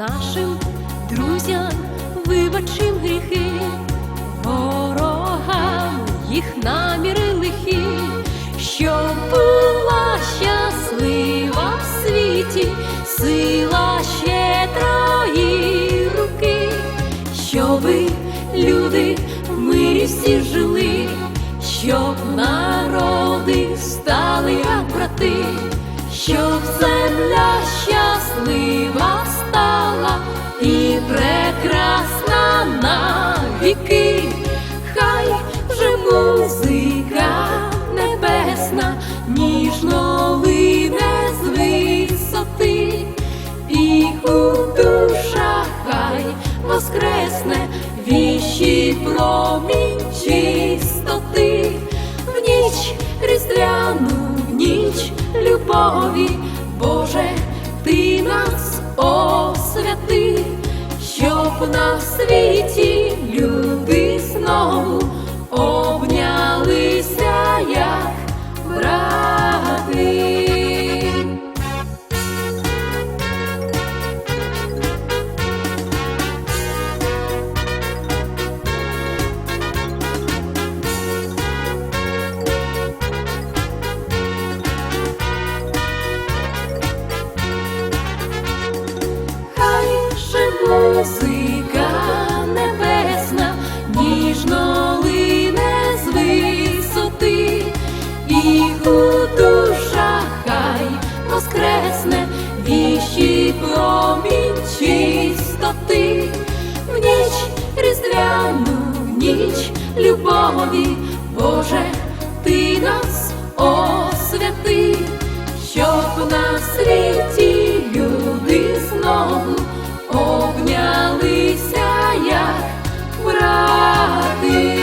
Нашим друзям вибачим гріхи, ворогам їх наміри лихі, щоб була щаслива в світі, сила щедрої руки, щоби люди в мирі всі жили, щоб народи стали як брати, щоб земля щаслива стала і прекрасна на віки, хай же музика небесна, ніжно лине з висоти, і у душах хай воскресне віщі промінь чистоти, в ніч різдвяну, в ніч любові, Боже, ти нас освяти, щоб на світі люди знову воскресне віщі промінь чистоти, в ніч різдвяну, ніч любові, Боже, ти нас освяти, щоб на світі люди знову обнялися, як брати.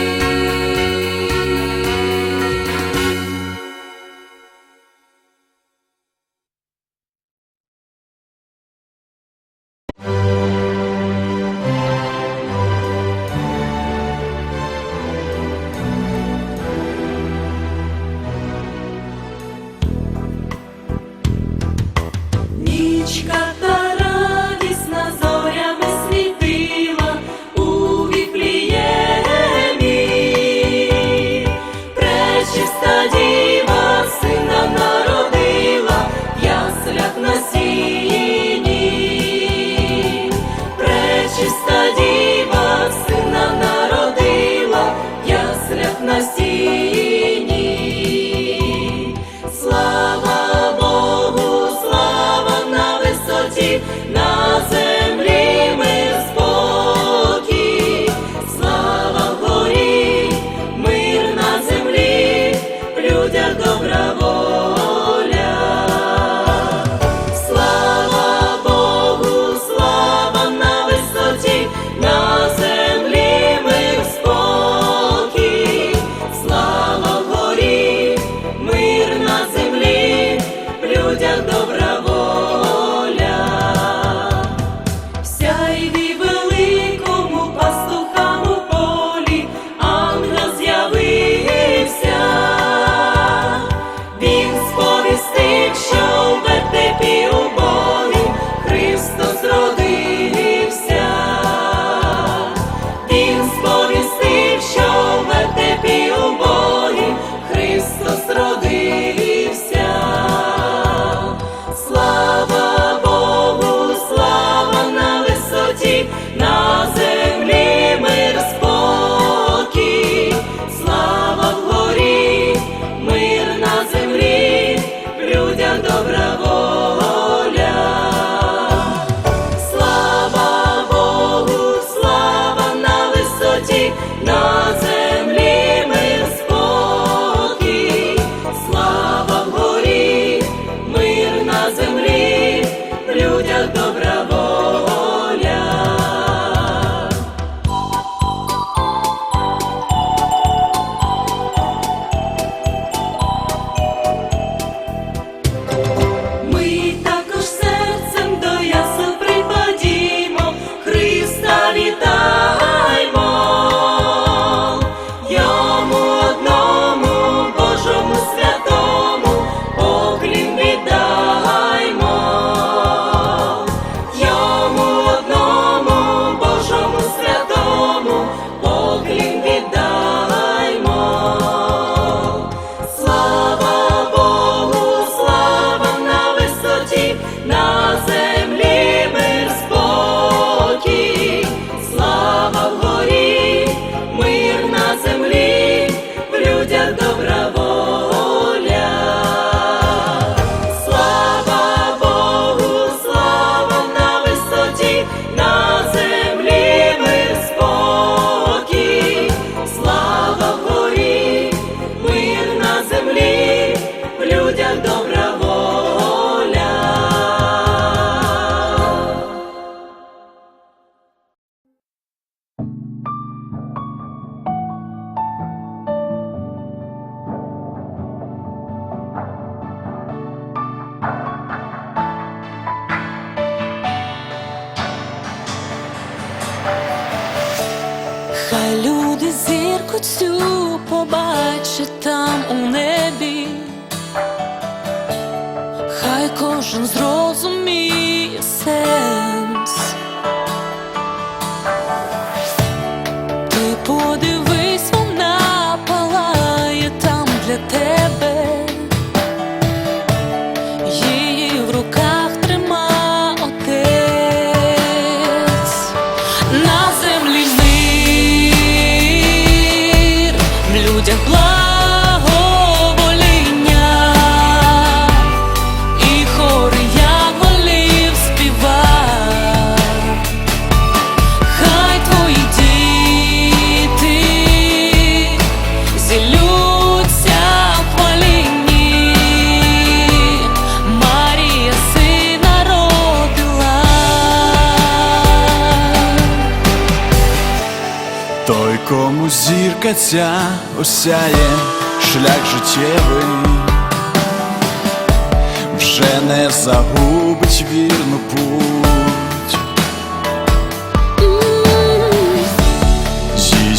Хай люди зірку цю побачать там у небі, хай кожен зрозуміє. зірка осяє шлях життєвий, вже не загубить вірну путь,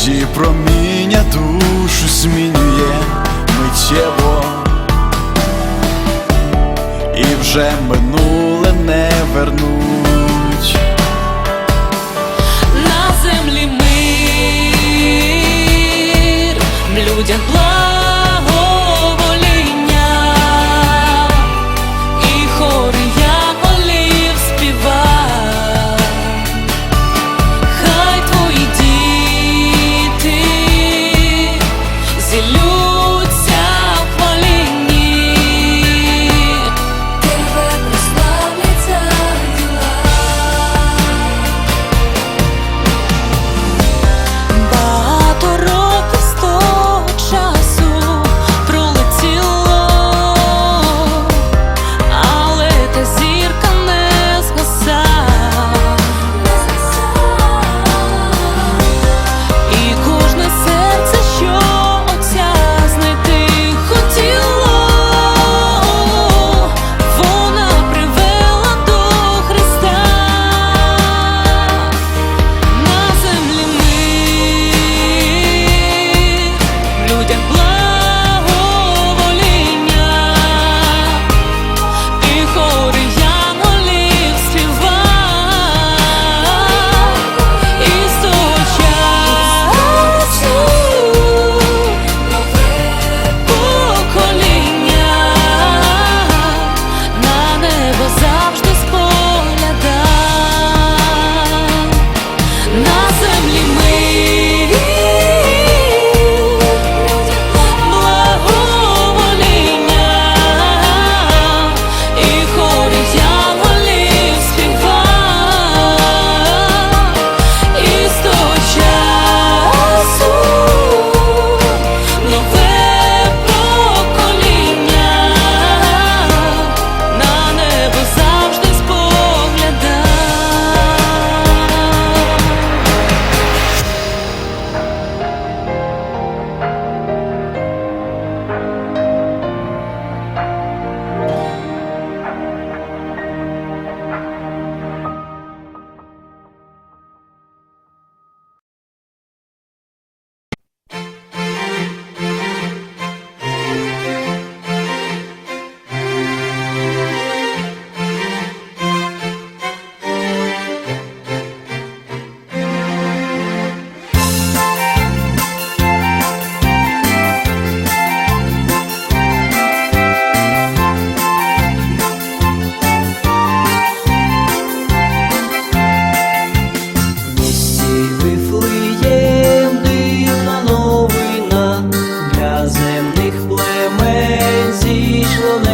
її проміння душу змінює миттєво, і вже минуле не вернуть. людях.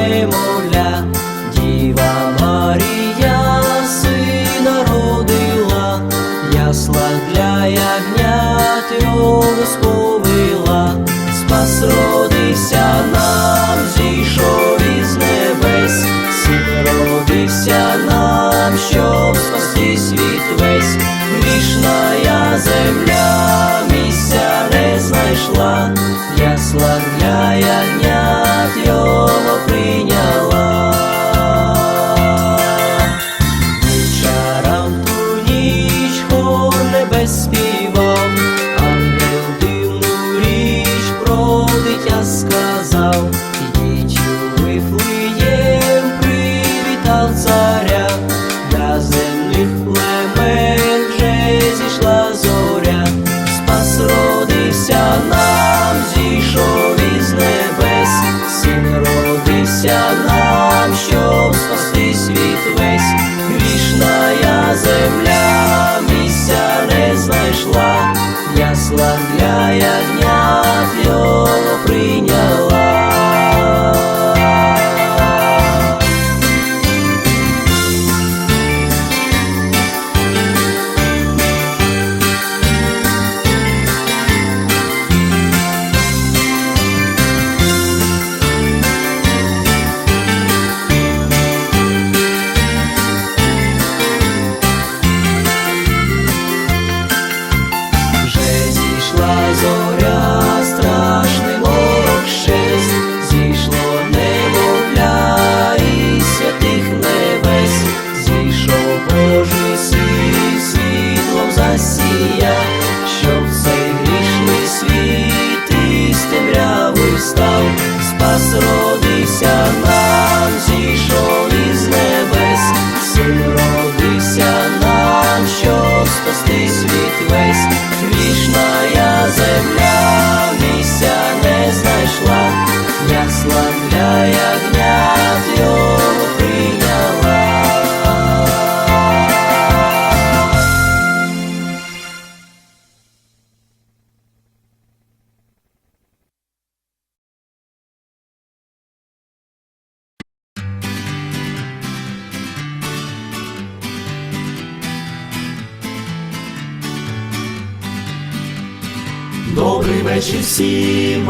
Немовля, Діва Марія сина родила, ясла для ягнят його сповила, спас родився нам, зійшов із небес, син родився нам, щоб спасти світ весь, грішна я земля, місця не знайшла, ясла для ягнят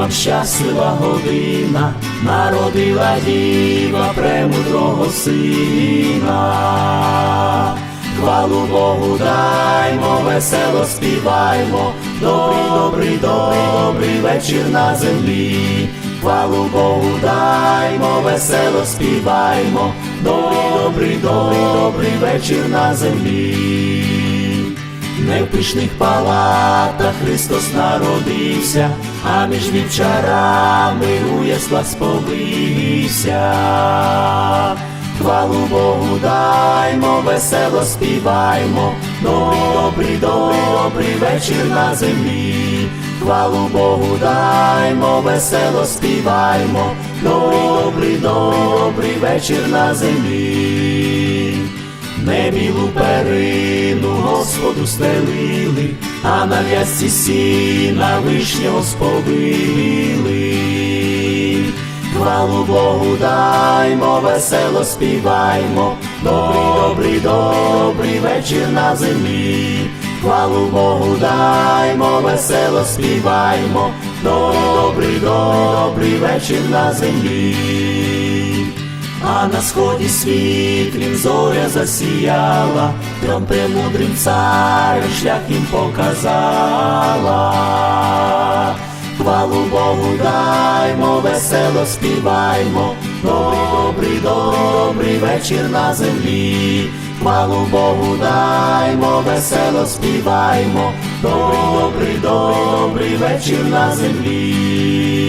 вам щаслива година, народила діва премудрого сина. Хвалу Богу даймо, весело співаймо, добрий, добрий, добрий, добрий вечір на землі. Хвалу Богу даймо, весело співаймо, добрий, добрий, добрий, добрий вечір на землі. Не в пишних палатах Христос народився, а між вівчарами у яслах сповився. Хвалу Богу даймо, весело співаймо, добрий, добрий вечір на землі. Хвалу Богу даймо, весело співаймо, добрий, добрий, добрий вечір на землі. Небі луперину Господу стелили, а на в'язці сіна вишнього сповили. Хвалу Богу даймо, весело співаймо, добрий, добрий, добрий вечір на землі. Хвалу Богу даймо, весело співаймо, добрий, добрий вечір на землі. А на сході світлім зоря засіяла, трьом премудрим царем шлях їм показала. Хвалу Богу даймо, весело співаймо, добрий, добрий вечір на землі. Хвалу Богу даймо, весело співаймо, добрий, добрий вечір на землі.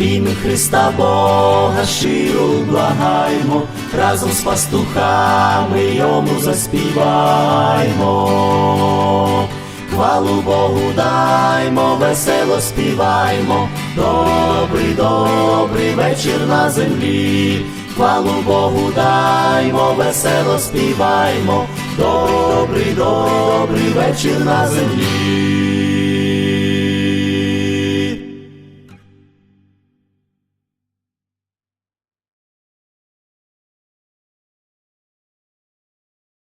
І ми Христа Бога щиро благаймо, разом з пастухами йому заспіваймо. Хвалу Богу даймо, весело співаймо, добрий, добрий вечір на землі. Хвалу Богу даймо, весело співаймо, добрий, добрий вечір на землі.